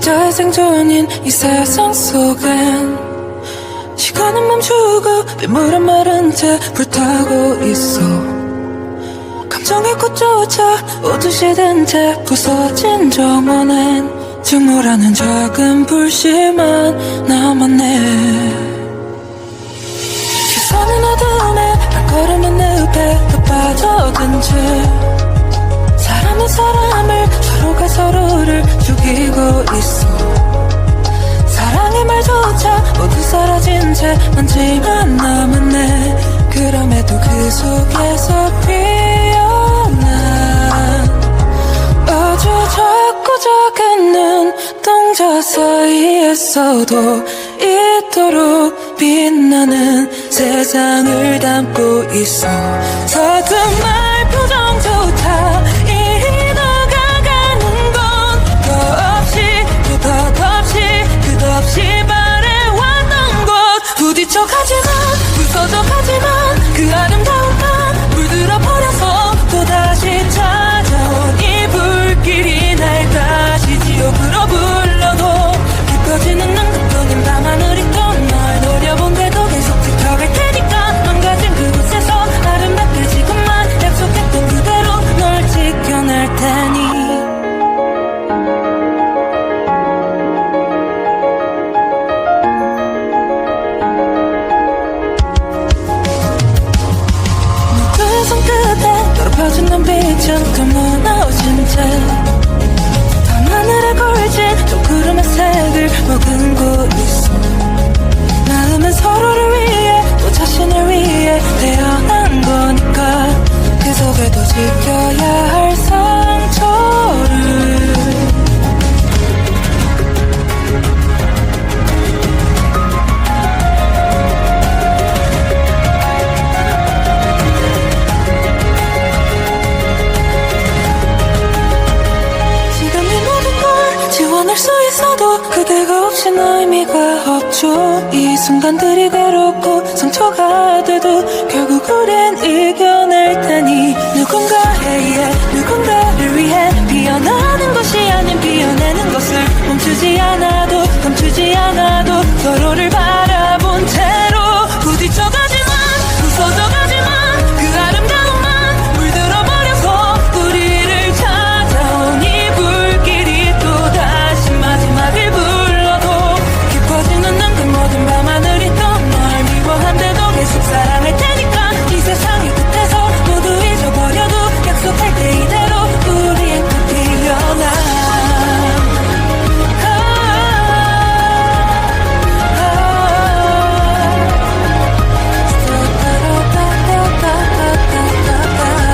각자의 생존인 이 세상 속엔 시간은 멈추고 빗물은 마른 채 불타고 있어. 감정의 꽃조차 오듯이 든채 부서진 정원엔 증오라는 작은 불씨만 남았네. 시선은 어둠에 발걸음은 늪에 더 빠져든 채 사람은 사람을 사라진 채 먼지만 남았네 그럼에도 그 속에서 피어난 아주 작고 작은 눈동자 사이에 서도 이토록 빛나는 세상을 담고 있어 서슴말 가지만 더럽혀진 눈빛은 또 무너진 채 밤하늘에 걸친 저 구름의 색을 머금고 있어. 마음은 서로를 위해 또 자신을 위해 태어난 거니까. 그 속에도 지켜야 할 없죠 이 순간들이 괴롭고 상처가 돼도 결국 우린 이겨낼 테니 누군가에게 누군가를 위해 피어나는 것이 아닌 피어내는 것을 멈추지 않아도 감추지 않아도